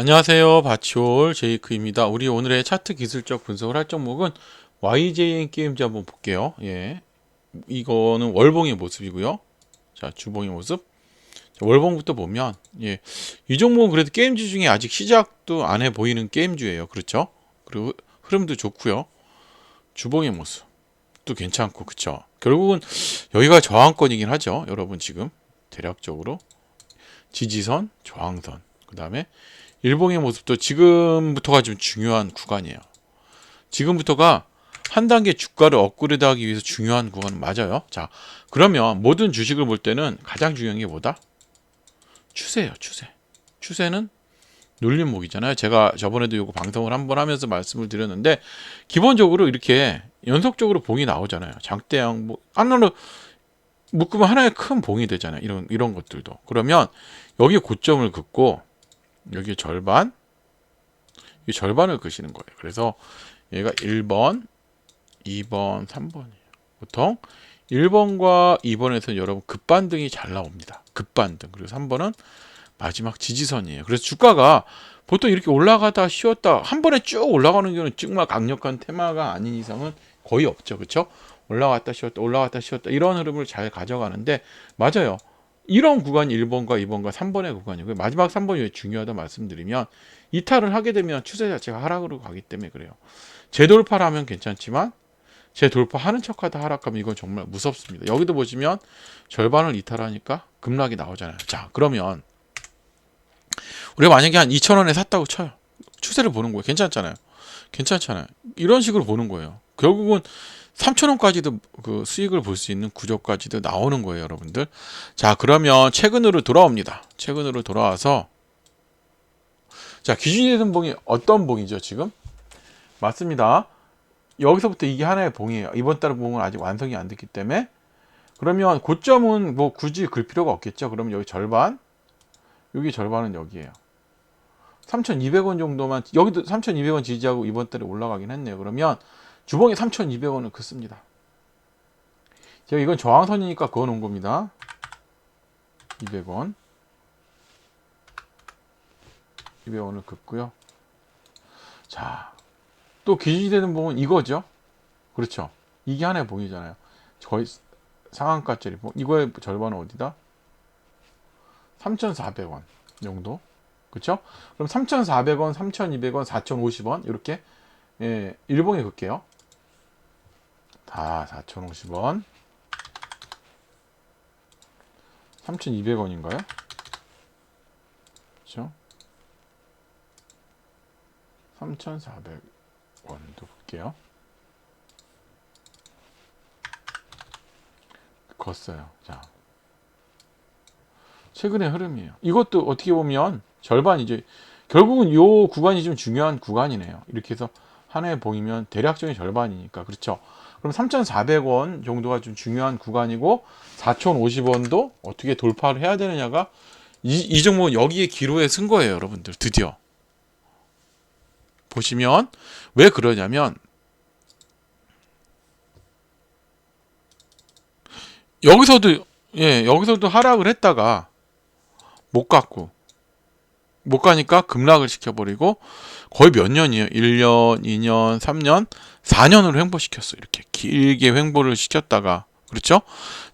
안녕하세요. 바치올 제이크입니다. 우리 오늘의 차트 기술적 분석을 할 종목은 YJN 게임즈 한번 볼게요. 예. 이거는 월봉의 모습이고요. 자, 주봉의 모습. 자, 월봉부터 보면 예. 이 종목은 그래도 게임주 중에 아직 시작도 안 해 보이는 게임주예요. 그렇죠? 그리고 흐름도 좋고요. 주봉의 모습. 도 괜찮고 그쵸 결국은 여기가 저항권이긴 하죠 여러분 지금 대략적으로 지지선 저항선 그 다음에 일봉의 모습도 지금부터가 좀 중요한 구간이에요. 지금부터가 한 단계 주가를 업그레이드 하기 위해서 중요한 구간은 맞아요. 자, 그러면 모든 주식을 볼 때는 가장 중요한 게 뭐다? 추세예요, 추세. 추세는 눌림목이잖아요. 제가 저번에도 이거 방송을 한번 하면서 말씀을 드렸는데 기본적으로 이렇게 연속적으로 봉이 나오잖아요. 장대양 뭐 하나로 묶으면 하나의 큰 봉이 되잖아요. 이런 이런 것들도. 그러면 여기 고점을 긋고 여기 절반 이 절반을 끄시는 거예요. 그래서 얘가 1번, 2번, 3번이에요. 보통 1번과 2번에서 여러분 급반등이 잘 나옵니다. 급반등. 그리고 3번은 마지막 지지선이에요. 그래서 주가가 보통 이렇게 올라가다 쉬었다 한 번에 쭉 올라가는 경우는 정말 강력한 테마가 아닌 이상은 거의 없죠. 그렇죠? 올라갔다 쉬었다 올라갔다 쉬었다 이런 흐름을 잘 가져가는데 맞아요. 이런 구간이 1번과 2번과 3번의 구간이고요. 마지막 3번이 왜 중요하다 말씀드리면 이탈을 하게 되면 추세 자체가 하락으로 가기 때문에 그래요. 재돌파를 하면 괜찮지만 재돌파하는 척하다 하락하면 이건 정말 무섭습니다. 여기도 보시면 절반을 이탈하니까 급락이 나오잖아요. 자 그러면 우리가 만약에 한 2,000원에 샀다고 쳐요. 추세를 보는 거예요. 괜찮잖아요. 괜찮잖아요. 이런 식으로 보는 거예요. 결국은 3,000원까지도 그 수익을 볼 수 있는 구조까지도 나오는 거예요, 여러분들. 자, 그러면 최근으로 돌아옵니다. 최근으로 돌아와서 자, 기준이 되는 봉이 어떤 봉이죠, 지금? 맞습니다. 여기서부터 이게 하나의 봉이에요. 이번 달 봉은 아직 완성이 안 됐기 때문에 그러면 고점은 뭐 굳이 글 필요가 없겠죠. 그러면 여기 절반, 여기 절반은 여기에요. 3,200원 정도만 여기도 3,200원 지지하고 이번 달에 올라가긴 했네요. 그러면 주봉에 3,200원을 긋습니다. 제가 이건 저항선이니까 그어 놓은 겁니다. 200원. 200원을 긋고요. 자, 또 기준이 되는 봉은 이거죠. 그렇죠. 이게 하나의 봉이잖아요. 거의 상한가짜리 봉. 이거의 절반은 어디다? 3,400원 정도. 그렇죠? 그럼 3,400원, 3,200원, 4,050원 이렇게 예, 일봉에 긋게요. 다 4,050원. 3,200원인가요? 그렇죠? 3,400원도 볼게요. 걷어요. 자. 최근의 흐름이에요. 이것도 어떻게 보면 절반이죠. 결국은 요 구간이 좀 중요한 구간이네요. 이렇게 해서 하나에 보이면 대략적인 절반이니까. 그렇죠. 그럼 3,400원 정도가 좀 중요한 구간이고 4,050원도 어떻게 돌파를 해야 되느냐가 이, 이 종목은 여기에 기로에 쓴 거예요, 여러분들. 드디어. 보시면 왜 그러냐면 여기서도 예, 여기서도 하락을 했다가 못 갔고 못 가니까 급락을 시켜버리고 거의 몇 년이에요? 1년, 2년, 3년, 4년으로 횡보시켰어. 이렇게 길게 횡보를 시켰다가 그렇죠?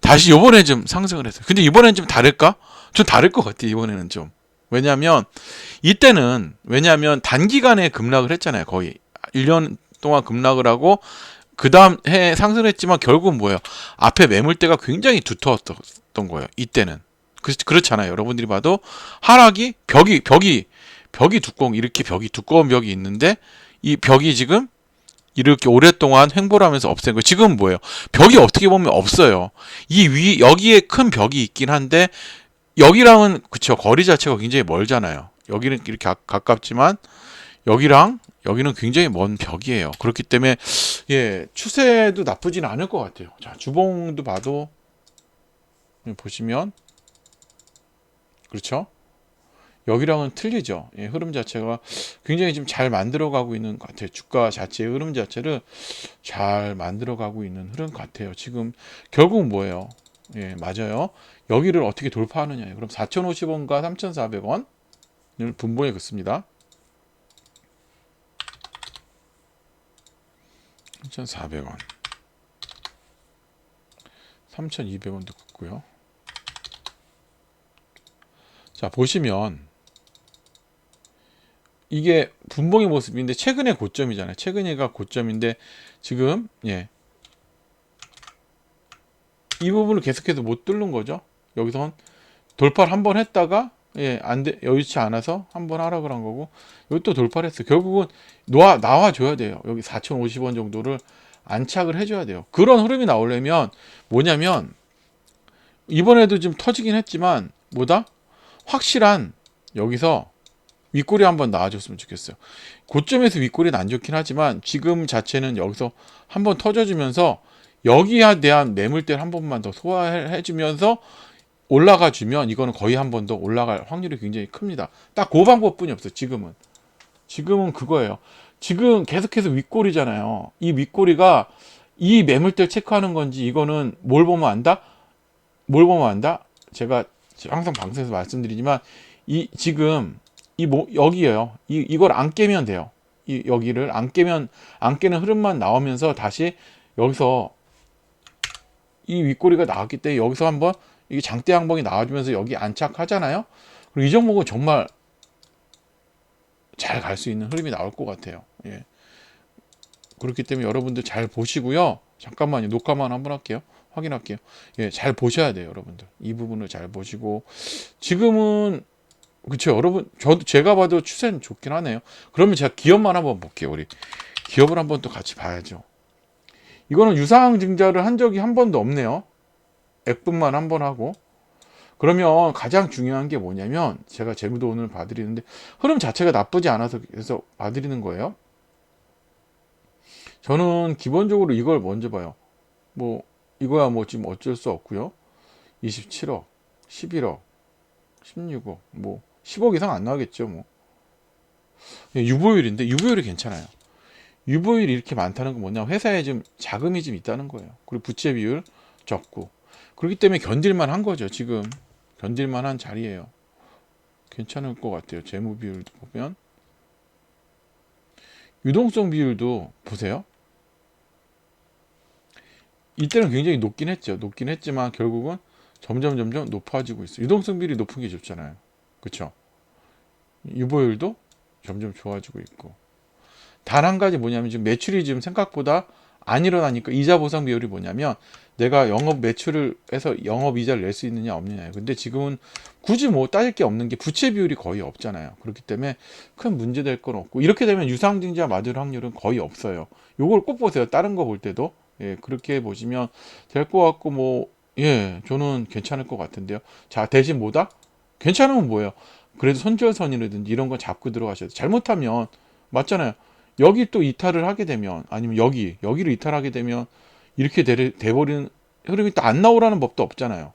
다시 이번에 좀 상승을 했어요. 근데 이번엔 좀 다를까? 좀 다를 것 같아. 이번에는 좀. 왜냐하면 이때는 왜냐하면 단기간에 급락을 했잖아요. 거의 1년 동안 급락을 하고 그 다음 해 상승을 했지만 결국은 뭐예요? 앞에 매물대가 굉장히 두터웠던 거예요. 이때는. 그렇잖아요. 여러분들이 봐도 하락이 벽이 벽이 벽이 두꺼운 이렇게 벽이 두꺼운 벽이 있는데 이 벽이 지금 이렇게 오랫동안 횡보를 하면서 없앤 거예요. 지금 뭐예요? 벽이 어떻게 보면 없어요. 이 위 여기에 큰 벽이 있긴 한데 여기랑은 그쵸 거리 자체가 굉장히 멀잖아요. 여기는 이렇게 가, 가깝지만 여기랑 여기는 굉장히 먼 벽이에요. 그렇기 때문에 예 추세도 나쁘진 않을 것 같아요. 자 주봉도 봐도 보시면 그렇죠? 여기랑은 틀리죠. 예, 흐름 자체가 굉장히 지금 잘 만들어가고 있는 것 같아요. 주가 자체의 흐름 자체를 잘 만들어가고 있는 흐름 같아요. 지금 결국은 뭐예요? 예, 맞아요. 여기를 어떻게 돌파하느냐. 그럼 4,050원과 3,400원을 분봉해 긋습니다. 3,400원. 3,200원도 긋고요. 자 보시면 이게 분봉의 모습인데 최근의 고점이잖아요 최근에가 고점인데 지금 예. 이 부분을 계속해서 못 뚫는 거죠 여기서 돌파를 한 번 했다가 예, 안 돼, 여의치 않아서 한 번 하라 그런 거고, 여기 또 돌파를 했어요. 결국은 놓아, 나와 줘야 돼요. 여기 4,050원 정도를 안착을 해 줘야 돼요. 그런 흐름이 나오려면 뭐냐면, 이번에도 좀 터지긴 했지만, 뭐다? 확실한, 여기서 윗골이 한번 나와줬으면 좋겠어요. 고점에서 윗골이 안 좋긴 하지만, 지금 자체는 여기서 한번 터져주면서, 여기에 대한 매물대를 한 번만 더 소화해주면서, 올라가 주면 이거는 거의 한 번 더 올라갈 확률이 굉장히 큽니다. 딱 그 방법뿐이 없어요. 지금은. 지금은 그거예요. 지금 계속해서 윗골이잖아요. 이 윗골이가 이 매물대를 체크하는 건지 이거는 뭘 보면 안다? 뭘 보면 안다? 제가 항상 방송에서 말씀드리지만 이 지금 이 뭐 여기에요. 이 이걸 안 깨면 돼요. 이 여기를 안 깨면 안 깨는 흐름만 나오면서 다시 여기서 이 윗꼬리가 나왔기 때문에 여기서 한번 이게 장대 양봉이 나와주면서 여기 안착하잖아요. 그리고 이 종목은 정말 잘 갈 수 있는 흐름이 나올 것 같아요. 예. 그렇기 때문에 여러분들 잘 보시고요. 잠깐만요. 녹화만 한번 할게요. 확인할게요. 예, 잘 보셔야 돼요, 여러분들. 이 부분을 잘 보시고 지금은 그렇죠, 여러분. 저도 제가 봐도 추세는 좋긴 하네요. 그러면 제가 기업만 한번 볼게요, 우리 기업을 한번 또 같이 봐야죠. 이거는 유상 증자를 한 적이 한 번도 없네요. 액분만 한 번 하고 그러면 가장 중요한 게 뭐냐면 제가 재무도 오늘 봐드리는데 흐름 자체가 나쁘지 않아서 그래서 봐드리는 거예요. 저는 기본적으로 이걸 먼저 봐요. 뭐 이거야 뭐 지금 어쩔 수 없고요. 27억, 11억, 16억, 뭐 10억 이상 안 나가겠죠, 뭐. 유보율인데 유보율이 괜찮아요. 유보율이 이렇게 많다는 건 뭐냐? 회사에 좀 자금이 좀 있다는 거예요. 그리고 부채 비율 적고 그렇기 때문에 견딜만 한 거죠. 지금 견딜만 한 자리예요. 괜찮을 것 같아요. 재무 비율도 보면 유동성 비율도 보세요. 이때는 굉장히 높긴 했죠. 높긴 했지만 결국은 점점 점점 높아지고 있어요. 유동성 비율이 높은 게 좋잖아요. 그렇죠? 유보율도 점점 좋아지고 있고 단 한 가지 뭐냐면 지금 매출이 지금 생각보다 안 일어나니까 이자 보상 비율이 뭐냐면 내가 영업 매출을 해서 영업 이자를 낼 수 있느냐 없느냐. 근데 지금은 굳이 뭐 따질 게 없는 게 부채 비율이 거의 없잖아요. 그렇기 때문에 큰 문제 될 건 없고 이렇게 되면 유상증자 맞을 확률은 거의 없어요. 요걸 꼭 보세요. 다른 거 볼 때도 예, 그렇게 보시면 될 것 같고 뭐 예, 저는 괜찮을 것 같은데요. 자, 대신 뭐다? 괜찮으면 뭐예요? 그래도 손절선이라든지 이런 거 잡고 들어가셔야 돼요. 잘못하면 맞잖아요. 여기 또 이탈을 하게 되면 아니면 여기 여기를 이탈하게 되면 이렇게 돼, 돼버리는 흐름이 또 안 나오라는 법도 없잖아요.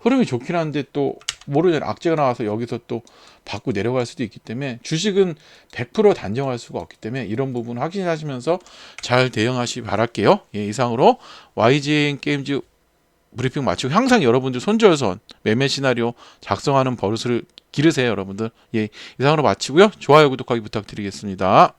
흐름이 좋긴 한데 또 모르잖아요. 악재가 나와서 여기서 또 받고 내려갈 수도 있기 때문에 주식은 100% 단정할 수가 없기 때문에 이런 부분 확인하시면서 잘 대응하시 바랄게요. 예, 이상으로 YGN 게임즈 브리핑 마치고 항상 여러분들 손절선 매매 시나리오 작성하는 버릇을 기르세요, 여러분들. 예, 이상으로 마치고요. 좋아요, 구독하기 부탁드리겠습니다.